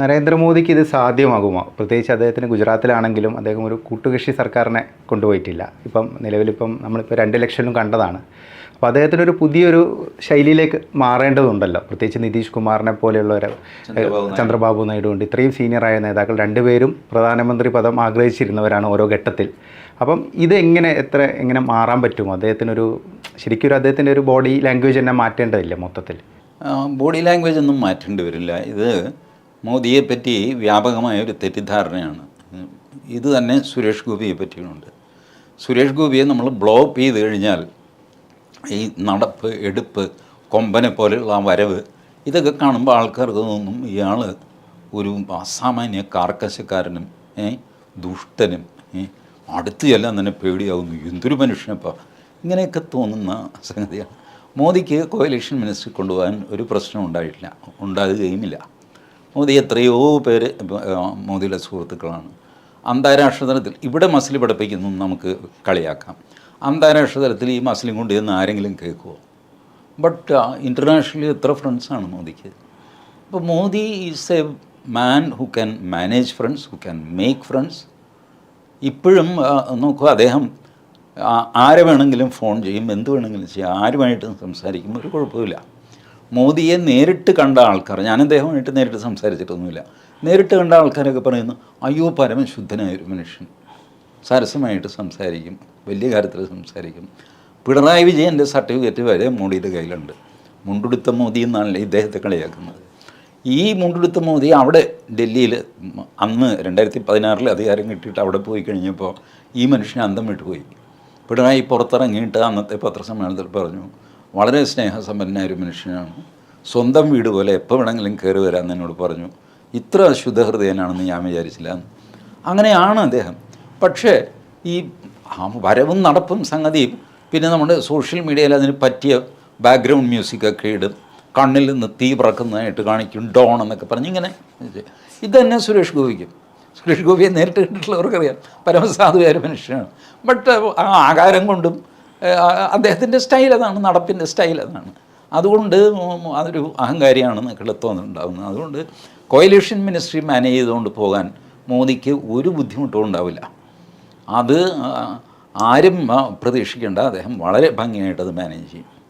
നരേന്ദ്രമോദിക്ക് ഇത് സാധ്യമാകുമോ? പ്രത്യേകിച്ച് അദ്ദേഹത്തിന് ഗുജറാത്തിലാണെങ്കിലും അദ്ദേഹം ഒരു കൂട്ടുകക്ഷി സർക്കാരിനെ കൊണ്ടുപോയിട്ടില്ല. ഇപ്പം നിലവിലിപ്പം നമ്മളിപ്പോൾ രണ്ട് ഇലക്ഷനിലും കണ്ടതാണ്. അപ്പോൾ അദ്ദേഹത്തിനൊരു പുതിയൊരു ശൈലിയിലേക്ക് മാറേണ്ടതുണ്ടല്ലോ. പ്രത്യേകിച്ച് നിതീഷ് കുമാറിനെ പോലെയുള്ളവർ ചന്ദ്രബാബു നായിഡു. ഉണ്ട് ഇത്രയും സീനിയറായ നേതാക്കൾ രണ്ടുപേരും പ്രധാനമന്ത്രി പദം ആഗ്രഹിച്ചിരുന്നവരാണ് ഓരോ ഘട്ടത്തിൽ. അപ്പം ഇത് എങ്ങനെ എത്ര എങ്ങനെ മാറാൻ പറ്റുമോ അദ്ദേഹത്തിനൊരു ശരിക്കും ഒരു അദ്ദേഹത്തിന്റെ ഒരു ബോഡി ലാംഗ്വേജ് തന്നെ മാറ്റേണ്ടതില്ല മൊത്തത്തിൽ? ബോഡി ലാംഗ്വേജ് ഒന്നും മാറ്റേണ്ടി വരില്ല. ഇത് മോദിയെ പറ്റി വ്യാപകമായ ഒരു തെറ്റിദ്ധാരണയാണ്. ഇത് തന്നെ സുരേഷ് ഗോപിയെ പറ്റിയുണ്ട് സുരേഷ് ഗോപിയെ നമ്മൾ ബ്ലോക്ക് ചെയ്ത് കഴിഞ്ഞാൽ ഈ നടപ്പ് എടുപ്പ് കൊമ്പനെ പോലെയുള്ള ആ വരവ് ഇതൊക്കെ കാണുമ്പോൾ ആൾക്കാർക്ക് തോന്നും ഇയാൾ ഒരു അസാമാന്യ കാർക്കശക്കാരനും ദുഷ്ടനും അടുത്ത് ചെല്ലാൻ തന്നെ പേടിയാവുന്നു. എന്തൊരു മനുഷ്യനപ്പോൾ ഇങ്ങനെയൊക്കെ തോന്നുന്ന സംഗതിയാണ്. മോദിക്ക് കോയലേഷൻ മിനിസ്റ്ററി കൊണ്ടുപോകാൻ ഒരു പ്രശ്നം ഉണ്ടായിട്ടില്ല ഉണ്ടാകുകയുമില്ല. മോദി എത്രയോ പേര് മോദിയുടെ സുഹൃത്തുക്കളാണ്. അന്താരാഷ്ട്ര തലത്തിൽ ഇവിടെ മസിൽ പഠിപ്പിക്കുന്നു നമുക്ക് കളിയാക്കാം. അന്താരാഷ്ട്ര തലത്തിൽ ഈ മസിലും കൊണ്ട് ചെന്ന് ആരെങ്കിലും കേൾക്കുമോ ബട്ട് ഇന്റർനാഷണലി എത്ര ഫ്രണ്ട്സാണ് മോദിക്ക്? അപ്പോൾ Modi is a man who can manage friends who can make friends ഇപ്പോഴും നോക്കുക നോക്കൂ അദ്ദേഹം ആരെ വേണമെങ്കിലും ഫോൺ ചെയ്യും എന്ത് വേണമെങ്കിലും ചെയ്യും ആരുമായിട്ടും സംസാരിക്കും ഒരു കുഴപ്പമില്ല മോദിയെ നേരിട്ട് കണ്ട ആൾക്കാർ ഞാൻ അദ്ദേഹമായിട്ട് നേരിട്ട് സംസാരിച്ചിട്ടൊന്നുമില്ല. നേരിട്ട് കണ്ട ആൾക്കാരൊക്കെ പറയുന്നു അയ്യോ പരമശുദ്ധനായ ഒരു മനുഷ്യൻ. സരസമായിട്ട് സംസാരിക്കും വലിയ കാര്യത്തിൽ സംസാരിക്കും. പിണറായി വിജയന്റെ സർട്ടിഫിക്കറ്റ് വരെ മോഡിയുടെ കയ്യിലുണ്ട്. മുണ്ടുടുത്ത മോദി എന്നാണല്ലേ ഇദ്ദേഹത്തെ കളിയാക്കുന്നത്? ഈ മുണ്ടെടുത്ത മോദി അവിടെ ഡൽഹിയിൽ അന്ന് രണ്ടായിരത്തി പതിനാറിൽ അധികാരം കിട്ടിയിട്ട് അവിടെ പോയി കഴിഞ്ഞപ്പോൾ ഈ മനുഷ്യൻ അന്തം വിട്ടുപോയി. പിണറായി പുറത്തിറങ്ങിയിട്ട് അന്നത്തെ പത്രസമ്മേളനത്തിൽ പറഞ്ഞു വളരെ സ്നേഹസമ്പന്നനായ ഒരു മനുഷ്യനാണ്. സ്വന്തം വീട് പോലെ എപ്പോൾ വേണമെങ്കിലും കയറി വരാമെന്ന് എന്നോട് പറഞ്ഞു. ഇത്ര ശുദ്ധഹൃദയനാണെന്ന് ഞാൻ വിചാരിച്ചില്ല. അങ്ങനെയാണ് അദ്ദേഹം. പക്ഷേ ഈ വരവും നടപ്പും സംഗതിയും പിന്നെ നമ്മുടെ സോഷ്യൽ മീഡിയയിൽ അതിന് പറ്റിയ ബാക്ക്ഗ്രൗണ്ട് മ്യൂസിക്കൊക്കെ ഇടും. കണ്ണിൽ നിന്ന് തീ പറക്കുന്നതായിട്ട് കാണിക്കും. ഡോൺ എന്നൊക്കെ പറഞ്ഞ് ഇങ്ങനെ ഇത്. ഇത് തന്നെ സുരേഷ് ഗോപിക്കും. സുരേഷ് ഗോപിയെ നേരിട്ട് കണ്ടിട്ടുള്ളവർക്കറിയാം. പരമസാധുവായ ഒരു മനുഷ്യനാണ്. ബട്ട് ആ ആകാരം കൊണ്ടും അദ്ദേഹത്തിന്റെ സ്റ്റൈൽ അതാണ് നടപ്പിന്റെ സ്റ്റൈൽ അതാണ്. അതുകൊണ്ട് അതൊരു അഹങ്കാരിയാണെന്നൊക്കെ തോന്നുന്നുണ്ടാവുന്നത് അതുകൊണ്ട് കോയലേഷൻ മിനിസ്ട്രി മാനേജ് ചെയ്തുകൊണ്ട് പോകാൻ മോദിക്ക് ഒരു ബുദ്ധിമുട്ടും ഉണ്ടാവില്ല. അത് ആരും പ്രതീക്ഷിക്കേണ്ട. അദ്ദേഹം വളരെ ഭംഗിയായിട്ടത് മാനേജ് ചെയ്യും.